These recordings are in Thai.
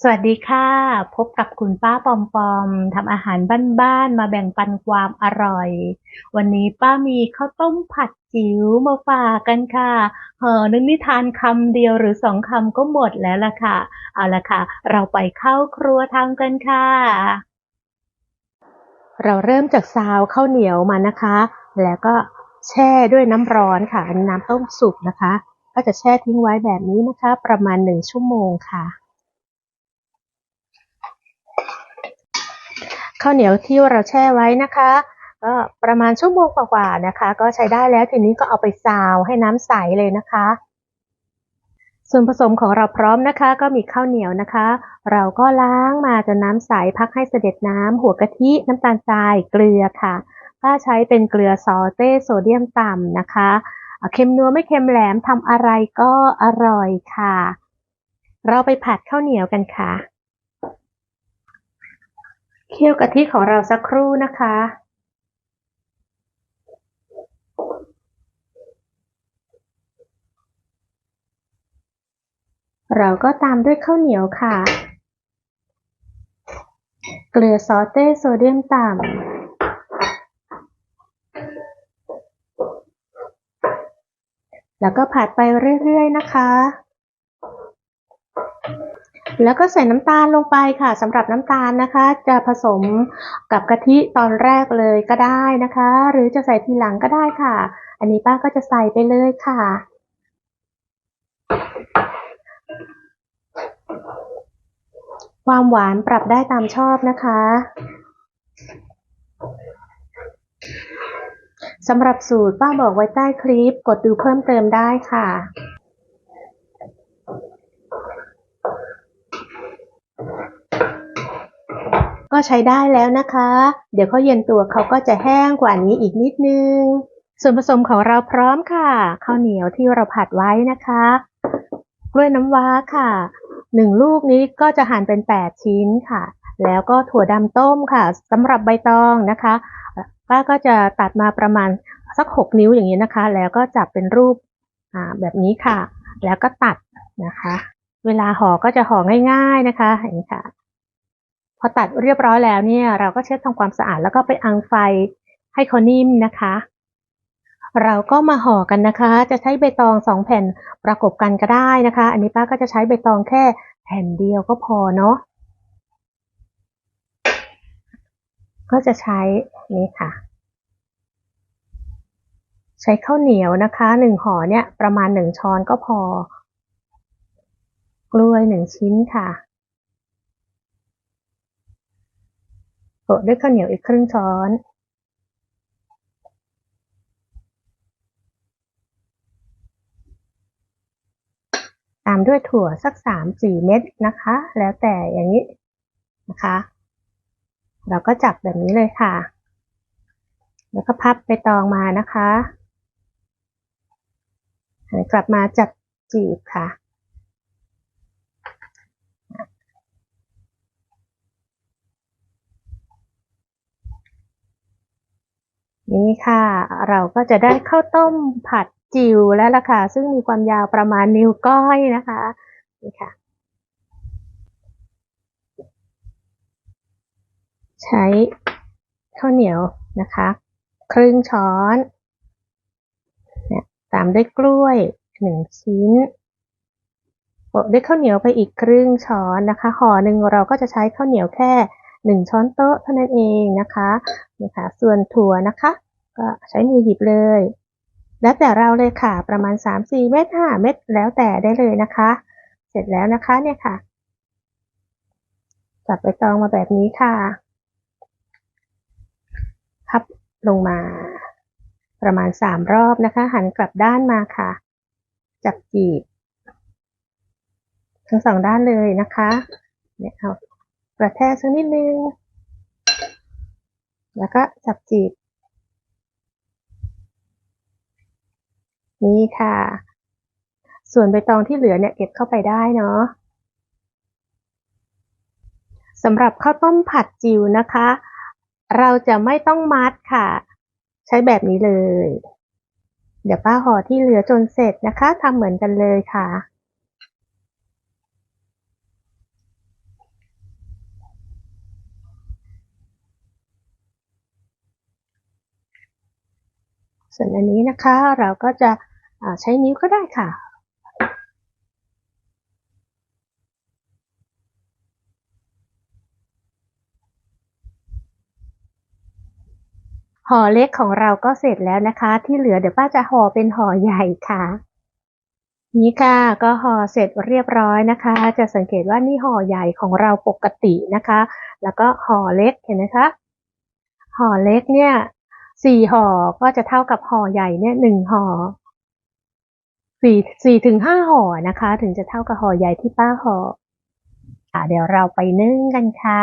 สวัสดีค่ะ พบกับคุณป้าปอมปอมทำอาหารบ้านๆมาแบ่งปันความอร่อย วันนี้ป้ามีข้าวต้มผัดจิ๋วมาฝากกันค่ะเออนึกนิทานคำเดียวหรือสองคำก็หมดแล้วล่ะค่ะ เอาละค่ะ เราไปเข้าครัวทำกันค่ะ เราเริ่มจากซาวข้าวเหนียวมานะคะ แล้วก็แช่ด้วยน้ำร้อนค่ะอันน้ำต้มสุกนะคะ ก็จะแช่ทิ้งไว้แบบนี้นะคะ ประมาณหนึ่งชั่วโมงค่ะ ข้าวเหนียวที่เราแช่ไว้นะคะ ก็ประมาณชั่วโมงกว่าๆนะคะ ก็ใช้ได้แล้วทีนี้ก็เอาไปซาวให้น้ำใสเลยนะคะ ส่วนผสมของเราพร้อมนะคะ ก็มีข้าวเหนียวนะคะ เราก็ล้างมาจนน้ำใสพักให้เสด็จน้ำหัวกะทิน้ำตาลทรายเกลือค่ะป้าใช้เป็นเกลือซอเต้โซเดียมต่ำนะคะเค็มนัวไม่เค็มแหลมทำอะไรก็อร่อยค่ะ เราไปผัดข้าวเหนียวกันค่ะ เคี่ยวกะทิของเราสักครู่นะคะ เราก็ตามด้วยข้าวเหนียวค่ะ เกลือซอสเต้โซเดียมต่ำแล้วก็ผัดไปเรื่อย ๆ นะคะ แล้วก็ใส่น้ำตาลลงไปค่ะสำหรับน้ำตาลนะคะ จะผสมกับกะทิตอนแรกเลยก็ได้นะคะ หรือจะใส่ทีหลังก็ได้ค่ะ อันนี้ป้าก็จะใส่ไปเลยค่ะ ความหวานปรับได้ตามชอบนะคะสำหรับสูตรป้าบอกไว้ใต้คลิปกดดูเพิ่มเติมได้ค่ะ ก็ใช้ได้แล้วนะคะ เดี๋ยวเขาเย็นตัวเขาก็จะแห้งกว่านี้อีกนิดนึง ส่วนผสมของเราพร้อมค่ะ ข้าวเหนียวที่เราผัดไว้นะคะกล้วยน้ำว้าค่ะหนึ่งลูกนี้ก็จะหั่นเป็น 8 ชิ้นค่ะ แล้วก็ถั่วดำต้มค่ะสำหรับใบตองนะคะป้าก็จะตัดมาประมาณสัก 6 นิ้วอย่างนี้นะคะ แล้วก็จับเป็นรูปแบบนี้ค่ะ แล้วก็ตัดนะคะ เวลาห่อก็จะห่อง่าย ๆนะคะอย่างนี้ค่ะ อตัดเรียบร้อยแล้วเนี่ย เราก็เช็ดทำความสะอาดแล้วก็ไปอังไฟให้เขานิ่มนะคะ เราก็มาห่อกันนะคะ จะใช้ใบตองสองแผ่นประกบกันก็ได้นะคะ อันนี้ป้าก็จะใช้ใบตองแค่แผ่นเดียวก็พอเนาะก็จะใช้นี่ค่ะ ใช้ข้าวเหนียวนะคะหนึ่งห่อเนี่ยประมาณหนึ่งช้อนก็พอกล้วยหนึ่งชิ้นค่ะ โปะด้วยข้าวเหนียวอีกครึ่งช้อนตามด้วยถั่วสักสามสี่เม็ดนะคะ แล้วแต่อย่างนี้นะคะ เราก็จับแบบนี้เลยค่ะ แล้วก็พับไปตองมานะคะหันกลับมาจับจีบค่ะ นี่ค่ะ เราก็จะได้ข้าวต้มผัดจิ๋วแล้วล่ะค่ะ ซึ่งมีความยาวประมาณนิ้วก้อยนะคะนี่ค่ะ ใช้ข้าวเหนียวนะคะ ครึ่งช้อนเนี่ยตามด้วยกล้วยหนึ่งชิ้นโปะด้วยข้าวเหนียวไปอีกครึ่งช้อนนะคะห่อหนึ่งเราก็จะใช้ข้าวเหนียวแค่หนึ่งช้อนโต๊ะเท่านั้นเองนะคะนี่ค่ะส่วนถั่วนะคะ ก็ใช้มือหยิบเลย แล้วแต่เราเลยค่ะ ประมาณ 3-4 เม็ด5เม็ดแล้วแต่ได้เลยนะคะ เสร็จแล้วนะคะเนี่ยค่ะ จับไปตองมาแบบนี้ค่ะ พับลงมา ประมาณ 3 รอบนะคะ หันกลับด้านมาค่ะ จับจีบ ทั้งสองด้านเลยนะคะ เนี่ยเอากระแทกสักนิดนึง แล้วก็จับจีบ นี่ค่ะ ส่วนใบตองที่เหลือเนี่ยเก็บเข้าไปได้เนาะสำหรับข้าวต้มผัดจิ๋วนะคะ เราจะไม่ต้องมัดค่ะ ใช้แบบนี้เลย เดี๋ยวป้าห่อที่เหลือจนเสร็จนะคะทำเหมือนกันเลยค่ะส่วนอันนี้นะคะเราก็จะ ใช้นิ้วก็ได้ค่ะ ห่อเล็กของเราก็เสร็จแล้วนะคะ ที่เหลือเดี๋ยวป้าจะห่อเป็นห่อใหญ่ค่ะ นี่ค่ะก็ห่อเสร็จเรียบร้อยนะคะ จะสังเกตว่านี่ห่อใหญ่ของเราปกตินะคะ แล้วก็ห่อเล็กเห็นไหมคะห่อเล็กเนี่ยสี่ห่อก็จะเท่ากับห่อใหญ่เนี่ยหนึ่งห่อ สี่สี่ถึงห้าห่อนะคะ ถึงจะเท่ากับห่อใหญ่ที่ป้าห่ออะเดี๋ยวเราไปนึ่งกันค่ะ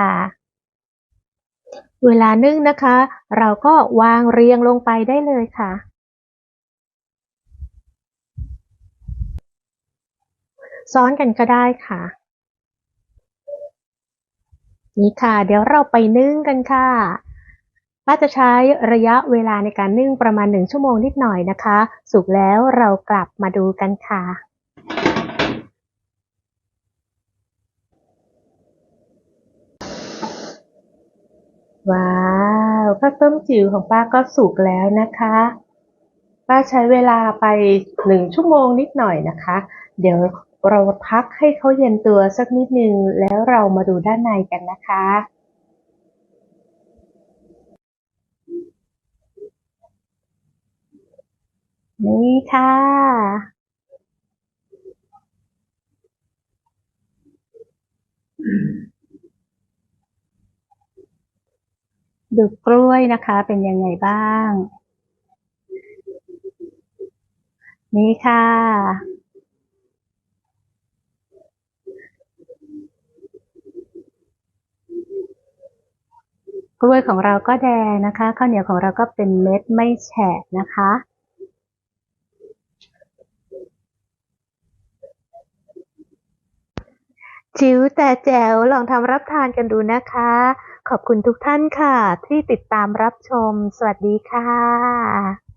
เวลานึ่งนะคะ เราก็วางเรียงลงไปได้เลยค่ะซ้อนกันก็ได้ค่ะ นี่ค่ะ เดี๋ยวเราไปนึ่งกันค่ะ ป้าจะใช้ระยะเวลาในการนึ่งประมาณหนึ่งชั่วโมงนิดหน่อยนะคะ สุกแล้วเรากลับมาดูกันค่ะว้าวข้าวต้มจิ๋วของป้าก็สุกแล้วนะคะ ป้าใช้เวลาไปหนึ่งชั่วโมงนิดหน่อยนะคะ เดี๋ยวเราพักให้เขาเย็นตัวสักนิดนึงแล้วเรามาดูด้านในกันนะคะ นี่ค่ะ ดูกล้วยนะคะ เป็นยังไงบ้าง นี่ค่ะกล้วยของเราก็แดงนะคะ ข้าวเหนียวของเราก็เป็นเม็ดไม่แฉะนะคะ จิ๋วแต่แจ๋วลองทำรับทานกันดูนะคะ ขอบคุณทุกท่านค่ะ ที่ติดตามรับชม สวัสดีค่ะ